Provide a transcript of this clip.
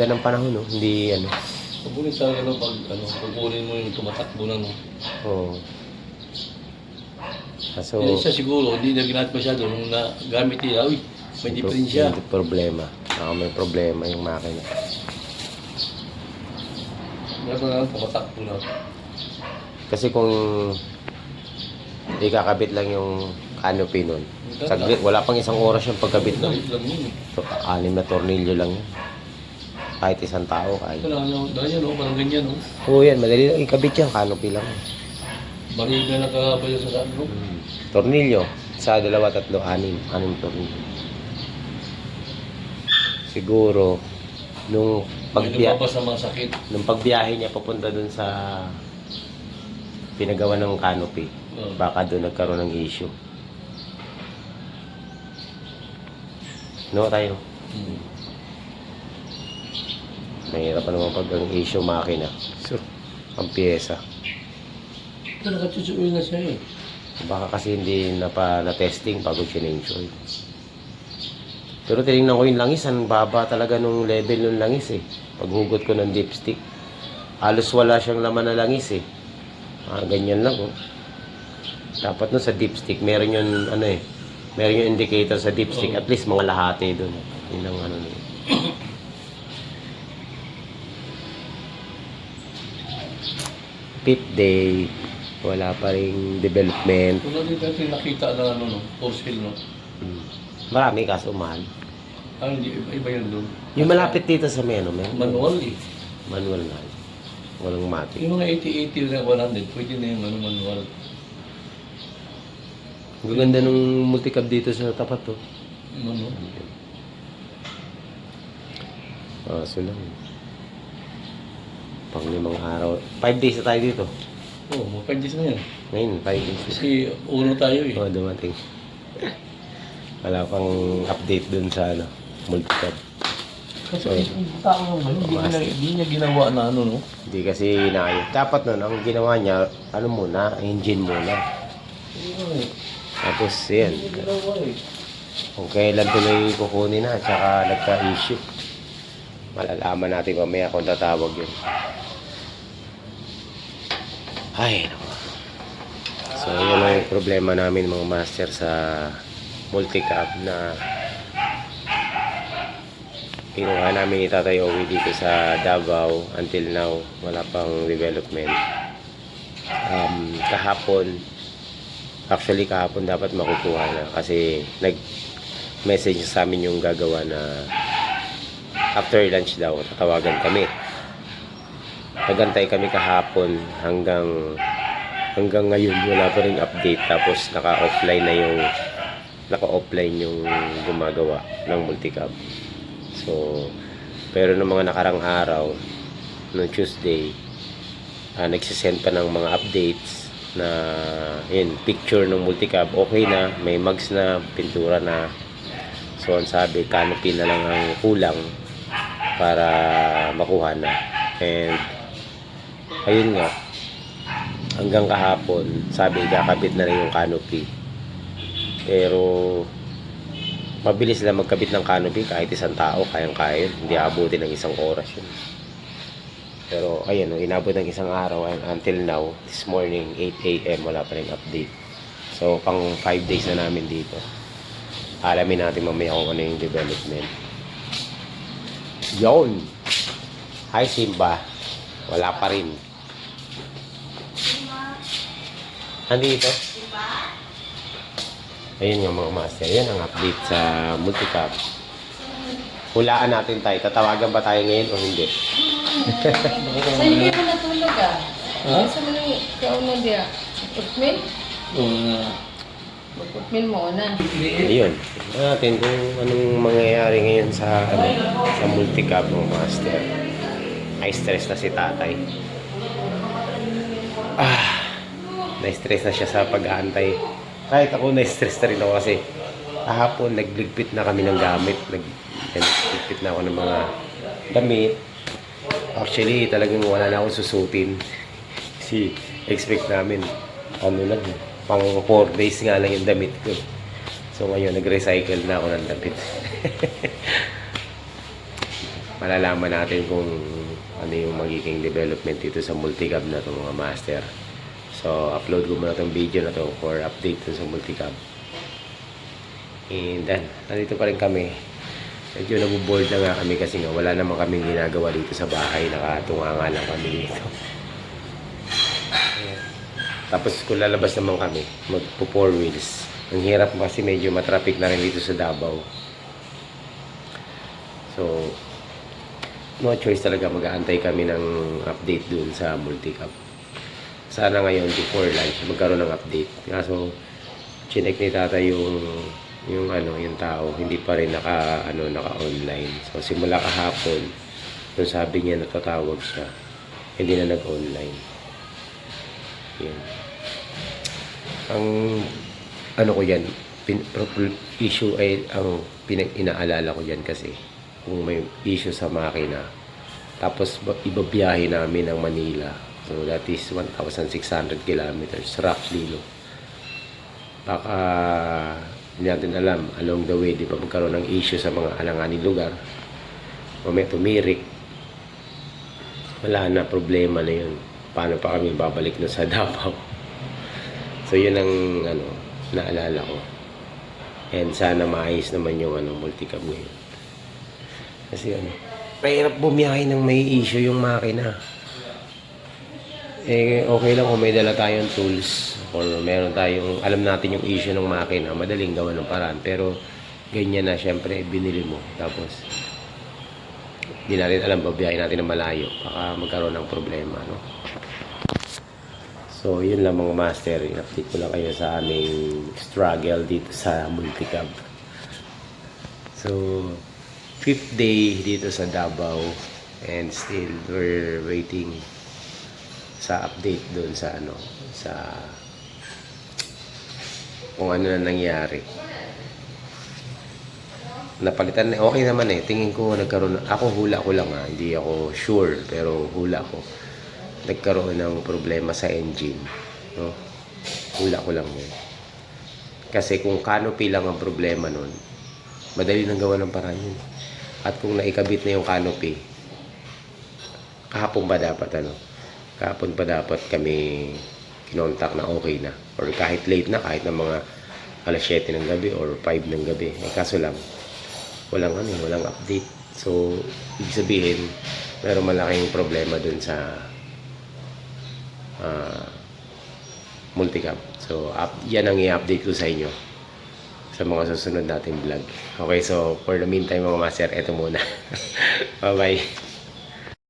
ganda ng panahon, no? Hindi, ano. Pabulit talaga no, pag ano, kukunin mo yung tumatakbo na no. Oo. Kaso, Yung isa siguro, hindi na ginamit masyado. Nung nagamit nila, uy, may diferensya. Hindi problema. Ako may problema yung makina. Meron na lang tumatakbo na. Kasi kung ikakabit lang yung canopy nun, saglit, wala pang isang oras yung pagkabit nun. Dalit lang yun. eh. So, anim na tornilyo lang yun. Kahit isang tao, kahit. Ito lang, ano, dahil yan, oh, parang ganyan, oh. Oo yan, madali lang ikabit yan, canopy lang. Baril na nakakabay sa saan, no? Tornilyo, sa dalawa, tatlo, anim, anim tornilyo. Siguro, nung Pag pagbiya, lumabas ng mga sakit. nung pagbiyahe niya papunta dun sa pinagawa ng canopy, Oh. baka doon nagkaroon ng issue. No tayo. Hmm. Mahirap pa naman pag ang issue makina. So, ang pyesa. Ito nakachutsuin na siya eh. Baka kasi hindi na pa na-testing bago sinenjoy. Pero tinignan ko yung langis, ang baba talaga nung level ng langis eh. Paghugot ko ng dipstick. Halos wala siyang laman na langis eh. Ah, ganyan lang oh. Dapat nun sa dipstick, meron yung ano eh. Meron yung indicator sa dipstick. At least mga lahati doon. Yun ang ano nila. Fifth day, wala pa rin development. Kung natin natin nakita na ano, no? Force hill, no? Hmm. Marami kaso mahal. Ah, hindi, iba, iba yun doon. Yung malapit dito sa may ano, may Manual eh. manual na. Walang matic. Yung mga 80-80 na 100, pwede na yung ano, manual. Ang ganda nung multicab dito sa tapat to. Ano, no? Ah, so lang. Pang limang araw. Five days na tayo dito. Oo, oh, mga 5 days na yan. Ngayon, five days. Kasi uno tayo eh. Oo, dumating. Wala pang update dun sa ano, multicab. Kasi yung tao naman, hindi, niya, hindi niya ginawa na ano, no? Hindi kasi inayos. Dapat nun, ang ginawa niya, ano muna, engine muna. Eh. Tapos, yan. Hindi ginawa eh. Kung kailan tuloy kukunin na, tsaka nagka-issue. Malalaman natin mamaya kung tatawag yun. Ay. So, yun ang problema namin mga master sa multicab na kinuha namin ni Tatay Owi dito sa Davao until now wala pang development um, kahapon actually kahapon dapat makukuha na kasi nag message sa amin yung gagawa na after lunch daw tatawagan kami. Nagantay kami kahapon hanggang hanggang ngayon wala pa rin update. Tapos naka-offline na yung naka-offline yung gumagawa ng multicab so pero nung mga nakarang araw noong Tuesday uh, nagsisend pa ng mga updates na yun, picture ng multicab okay na, may mags na pintura na. So ang sabi canopy na lang ang kulang para makuha na. And ayun nga hanggang kahapon sabi kakabit na rin yung canopy. Pero mabilis lang magkabit ng canopy kahit isang tao kayang kaya yun hindi abutin ng isang oras yun. Pero ayun inabot ng isang araw and until now this morning 8 a.m. wala pa rin update. So pang 5 days na namin dito. Alamin natin mamaya kung ano yung development yon hi Simba wala pa rin Nandito? Ayun nga mga master. Yan ang update sa multicab. Hulaan natin tayo. Tatawagan ba tayo ngayon o hindi? Sa hindi mo natulog ah. Ha? Sa mo nang kauno dia. Putmin? Oo na. Putmin mo na. Ayun. Natin kung anong mangyayari ngayon sa ano, sa multicab mga master. Ay stress na si tatay. Ah, na-stress na siya sa pag-aantay. Kahit ako na-stress na rin ako kasi kahapon nagligpit na kami ng gamit. Nag, nagligpit na ako ng mga damit. Actually, talagang wala na akong susutin. Kasi expect namin, ano lang, pang 4 days nga lang yung damit ko. So ngayon, nag-recycle na ako ng damit. malalaman natin kung ano yung magiging development dito sa multicab na to mga master. So, upload ko muna tong video na to for update sa multicab. And then, nandito pa rin kami. Medyo nabuboard na nga kami kasi nga wala naman kaming ginagawa dito sa bahay. Nakatunga nga lang kami dito. Tapos kung lalabas naman kami, magpo four wheels. Ang hirap kasi medyo matraffic na rin dito sa Davao. So, no choice talaga mag-aantay kami ng update dun sa multicap. Sana ngayon before lunch magkaroon ng update. Kaso chinek ni tata yung yung ano yung tao hindi pa rin naka ano naka online. So simula kahapon nung sabi niya natatawag siya hindi na nag-online. Yun. Ang ano ko yan pin, issue ay ang pinag inaalala ko yan kasi. Kung may issue sa makina. Tapos ba- ibabiyahe namin ng Manila. So that is 1,600 kilometers roughly no baka hindi natin alam along the way di ba magkaroon ng issue sa mga alanganing lugar. O may tumirik. Wala na problema na yun. Paano pa kami babalik na sa Davao so yun ang ano naalala ko. And sana maayos naman yung ano multicab ngayon. Kasi ano mahirap bumiyahe ng may issue yung makina. Eh okay lang kung may dala tayong tools or meron tayong alam natin yung issue ng makina madaling gawa ng paraan. Pero ganyan na syempre binili mo. Tapos hindi natin alam babiyahe natin ng malayo. Baka magkaroon ng problema no so yun lang mga master. In-update ko lang kayo sa aming struggle dito sa multicab so fifth day dito sa Davao and still we're waiting sa update doon sa ano sa kung ano na nangyari. Napalitan na okay naman eh. Tingin ko nagkaroon ako hula ko lang ah. Hindi ako sure pero hula ko nagkaroon ng problema sa engine no? Hula ko lang yun. Kasi kung canopy lang ang problema nun madali nang gawa ng paraan yun. At kung naikabit na yung canopy kahapon ba dapat ano? Kahapon pa dapat kami kinontak na okay na. Or kahit late na kahit na mga alas 7 ng gabi or 5 ng gabi. Eh, kaso lang walang ano walang update. So ibig sabihin meron malaking problema dun sa ah, multicam. So up, yan ang i-update ko sa inyo sa mga susunod nating vlog. Okay so for the meantime mga master eto muna. Bye bye